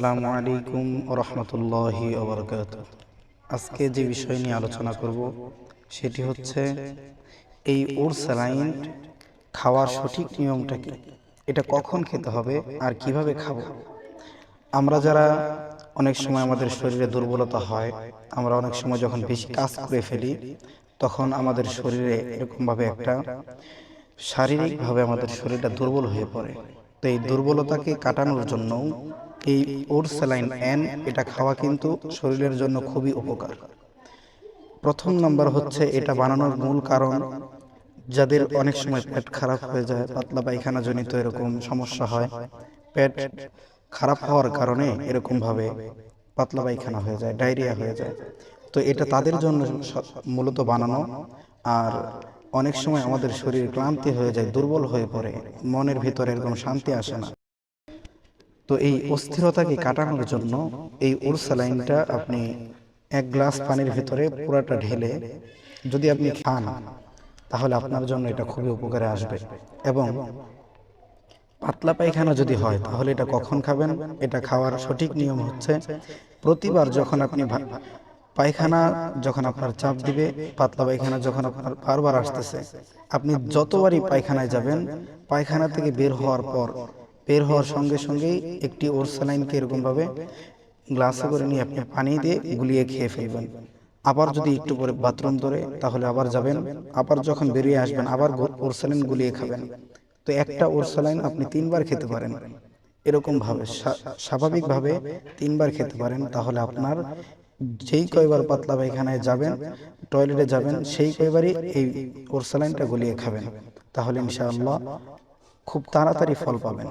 আসসালামু আলাইকুম রহমতুল্লাহি আজকে যে বিষয় নিয়ে আলোচনা করব, সেটি হচ্ছে এই ওর স্যালাইন খাওয়ার সঠিক নিয়মটা কি? এটা কখন খেতে হবে আর কীভাবে খাব? আমরা যারা অনেক সময় আমাদের শরীরে দুর্বলতা হয়, আমরা অনেক সময় যখন বেশি কাজ করে ফেলি, তখন আমাদের শরীরে এরকমভাবে একটা শারীরিকভাবে আমাদের শরীরটা দুর্বল হয়ে পড়ে। তো এই দুর্বলতাকে কাটানোর জন্য এই ওরসালাইন এন, এটা খাওয়া কিন্তু শরীরের জন্য খুবই উপকার। প্রথম নম্বর হচ্ছে এটা বানানোর মূল কারণ, যাদের অনেক সময় পেট খারাপ হয়ে যায়, পাতলা পায়খানা জনিত এরকম সমস্যা হয়, পেট খারাপ হওয়ার কারণে এরকমভাবে পাতলা পায়খানা হয়ে যায়, ডায়রিয়া হয়ে যায়। তো এটা তাদের জন্য মূলত বানানো, আর অনেক সময় আমাদের শরীর ক্লান্তি হয়ে যায়, দুর্বল হয়ে পড়ে, মনের ভিতরে এরকম শান্তি আসে না। তো এই অস্থিরতাকে কাটানোর জন্য এই ওরসালাইনটা আপনি এক গ্লাস পানির ভিতরে পুরাটা ঢেলে যদি আপনি খান তাহলে আপনার জন্য এটা খুবই উপকারে আসবে। এবং পাতলা পায়খানা যদি হয় তাহলে এটা কখন খাবেন? এটা খাওয়ার সঠিক নিয়ম হচ্ছে প্রতিবার যখন আপনি পায়খানা যখন আপনার চাপ দিবে পাতলা পায়খানা যখন আপনার বারবার আসতেছে আপনি যতবারই পায়খানায় যাবেন পায়খানা থেকে বের হওয়ার পর বের হওয়ার সঙ্গে সঙ্গেই একটি ওরসালাইনকে এরকমভাবে গ্লাসে করে নিয়ে আপনি পানি দিয়ে গুলিয়ে খেয়ে ফেলবেন। আবার যদি একটু পরে বাথরুম ধরে, তাহলে আবার যাবেন, আবার যখন বেরিয়ে আসবেন, আবার ওরসালাইন গুলিয়ে খাবেন। তো একটা ওরসালাইন আপনি তিনবার খেতে পারেন। এরকম ভাবে স্বাভাবিকভাবে তিনবার খেতে পারেন। তাহলে আপনার যেই কয়বার পাতলা পায়খানায় যাবেন, টয়লেটে যাবেন, সেই কয়বারই এই ওরসালাইনটা গলিয়ে খাবেন। তাহলে ইনশাআল্লাহ খুব তাড়াতাড়ি ফল পাবেন।